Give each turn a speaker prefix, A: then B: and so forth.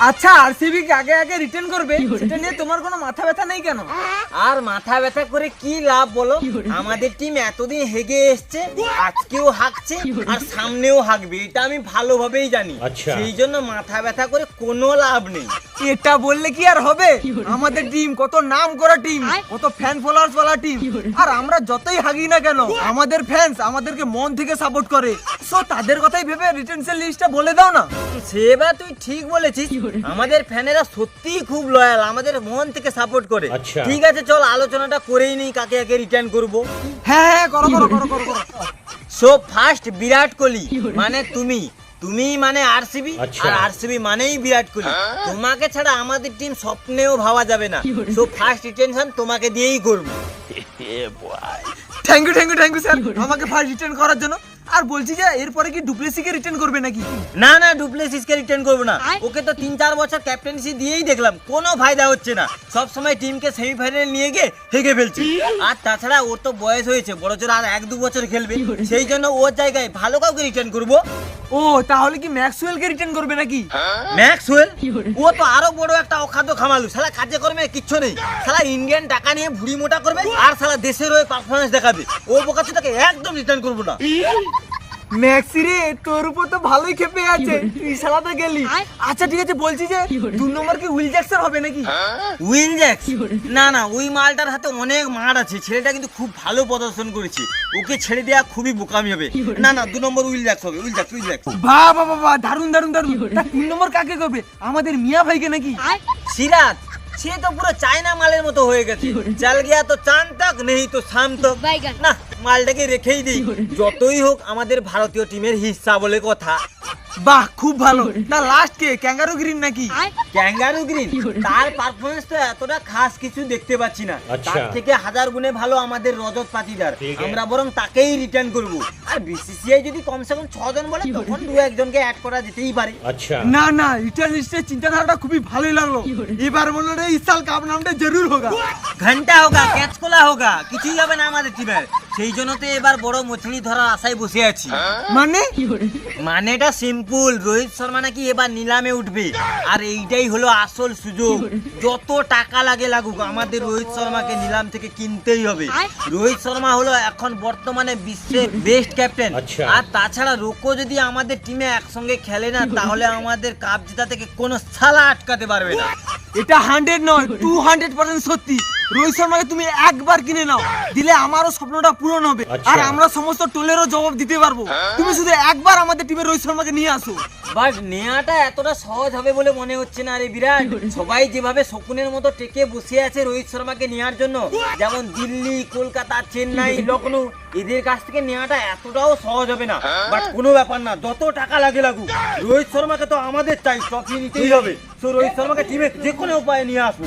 A: আচ্ছা আরসিবি কে আগে আগে রিটার্ন করবে। সেটা নিয়ে তোমার কোনো মাথা ব্যথা নেই কেন?
B: আর মাথা ব্যথা করে কি লাভ বলো? আমাদের টিম এতদিন হেগে এসছে আজকেও হাঁকছে আর সামনেও হাঁকবে। এটা আমি ভালোভাবেই জানি।
C: আচ্ছা।
B: সেই জন্য মাথা ব্যথা করে কোনো লাভ নেই।
A: এটা বললে কি আর হবে? আমাদের টিম কত নাম করা টিম কত ফ্যান ফলোয়ার্স वाला টিম আর আমরা যতই হাগি না কেন আমাদের ফ্যান্স আমাদেরকে মন থেকে সাপোর্ট করে। সো তাদের কথাই ভেবে রিটেনশন লিস্টটা বলে দাও না।
B: সেবা তুই ঠিক বলেছিস আমাদের ফ্যানেরা সত্যিই খুব লয়াল আমাদের মন থেকে সাপোর্ট করে।
C: আচ্ছা।
B: ঠিক আছে চল আলোচনাটা করেই নেই কাকে কাকে রিটার্ন করব।
A: হ্যাঁ হ্যাঁ করো করো করো করো
B: সো ফার্স্ট বিরাট কোহলি মানে তুমি। তুমি মানে আরসিবি
C: আচ্ছা।
B: আর আরসিবি মানেই বিরাট কোহলি। তোমাকে ছাড়া আমাদের টিম স্বপ্নেও ভাবা যাবে না। সো ফার্স্ট রিটেনশন তোমাকে দিয়েই করব।
A: Thank you thank you thank you sir আমাকে ফার্স্ট রিটার্ন করার জন্য। আর বলছি যে এরপরে কি ডুপ্লেসিকে রিটার্ন করবে নাকি?
B: না না ডুপ্লেসিসকে রিটার্ন করব না। ওকে তো তিন চার বছর ক্যাপ্টেন্সি দিয়েই দেখলাম। কোনো ফায়দা হচ্ছে না। সব সময় টিমকে সেমিফাইনালে নিয়ে গিয়ে হেগে ফেলছে। আর তাছাড়া ওর তো বয়স হয়েছে। বড় জোর আর এক দু বছর খেলবে। সেই জন্য ওর জায়গায় ভালো কাউকে রিটার্ন করব।
A: ও তাহলে কি ম্যাক্সওয়েলকে রিটার্ন করবে নাকি?
B: ম্যাক্সওয়েল? ও তো আরও বড় একটা অখাদ্য খামালু। শালা কাজে কর্মে কিচ্ছু নেই। শালা ইন্ডিয়ান টাকা নিয়ে ভুড়ি মোটা করবে আর শালা দেশের হয়ে পারফরমেন্স দেখাবে। ও বোকাচোদাকে একদম রিটার্ন করব না।
A: ম্যাক্সি রে তোর উপর তো ভালোই খেপে আছে। তুই সালাতে গেলি। আচ্ছা ঠিক আছে বলছি যে দু নম্বর কি উইল জ্যাকসন হবে নাকি?
B: উইল জ্যাক্স না না ওই মালটার হাতে অনেক মার আছে। ছেলেটা কিন্তু খুব ভালো প্রদর্শন করেছে। ওকে ছেড়ে দেওয়া খুবই বোকামি হবে। না না দু নম্বর উইল জ্যাক্স হবে উইল জ্যাক্স উইল জ্যাক্স
A: বাহ বাহ বাহ, বাহ দারুণ দারুণ দারুণ তা তিন নম্বর কাকে করবে? আমাদের মিয়া ভাইকে নাকি?
B: সিরাজ সে তো পুরো চায়না মালের মতো হয়ে গেছে। চাল গিয়া তো চান তক নেই তো শাম তক না মালটাকে রেখেই দিই। যতই হোক আমাদের ভারতীয় টিমের হিসা বলে কথা।
A: বাহ খুব ভালো। না লাস্ট কে ক্যাঙ্গারু গ্রিন নাকি?
B: ক্যাঙ্গারু গ্রিন তার পারফরমেন্স তো এতটা খাস কিছু দেখতে পাচ্ছি না। তার আচ্ছা। থেকে হাজার গুণে ভালো আমাদের রজত পাতিদার। আমরা বরং তাকেই রিটার্ন করব। আর বিসিসিআই যদি কমসে কম ছজন বলে তখন দু একজনকে অ্যাড করা যেতেই পারে।
C: আচ্ছা।
A: না না রিটার্ন লিস্টের চিন্তাধারাটা খুবই ভালোই লাগল। এবার মনে রে ইসাল কাপ নামটা জরুর হোগা।
B: ঘণ্টা হোগা ক্যাচ কোলা হোগা কিছুই হবে না আমাদের টিমের সেই জন্য তো এবার বড় মছলি ধরার আশায় বসে আছি।
A: মানে?
B: মানেটা সিম্পল রোহিত শর্মা নাকি এবার নিলামে উঠবে। আর এইটাই হলো আসল সুযোগ। যত টাকা লাগে লাগুক আমাদের রোহিত শর্মাকে নিলাম থেকে কিনতেই হবে। রোহিত শর্মা হলো এখন বর্তমানে বিশ্বের বেস্ট ক্যাপ্টেন
C: আচ্ছা।
B: আর তাছাড়া রোকো যদি আমাদের টিমে একসঙ্গে খেলে না তাহলে আমাদের কাপ জেতা থেকে কোনো সালা আটকাতে পারবে না।
A: এটা হান্ড্রেড নয় টু হান্ড্রেড পার্সেন্ট সত্যি। রোহিত শর্মাকে তুমি একবার কিনে নাও। দিলে আমারও স্বপ্নটা পূরণ হবে।
C: আচ্ছা।
A: আর আমরা সমস্ত টোলেরও জবাব দিতে পারব। তুমি শুধু একবার আমাদের টিমে রোহিত শর্মাকে নিয়ে আসো।
B: বাট নেওয়াটা এতটা সহজ হবে বলে মনে হচ্ছে না রে বিরাট। সবাই যেভাবে শকুনের মতো টেকে বসে আছে রোহিত শর্মাকে নেওয়ার জন্য যেমন দিল্লি কলকাতা চেন্নাই লখনৌ এদের কাছ থেকে নেওয়াটা এতটাও সহজ হবে না। বাট কোনো ব্যাপার না যত টাকা লাগে লাগুক রোহিত শর্মাকে তো আমাদের চাই ট্রফি নিতেই হবে। তো রোহিত শর্মাকে টিমে যে কোনো উপায়ে নিয়ে আসব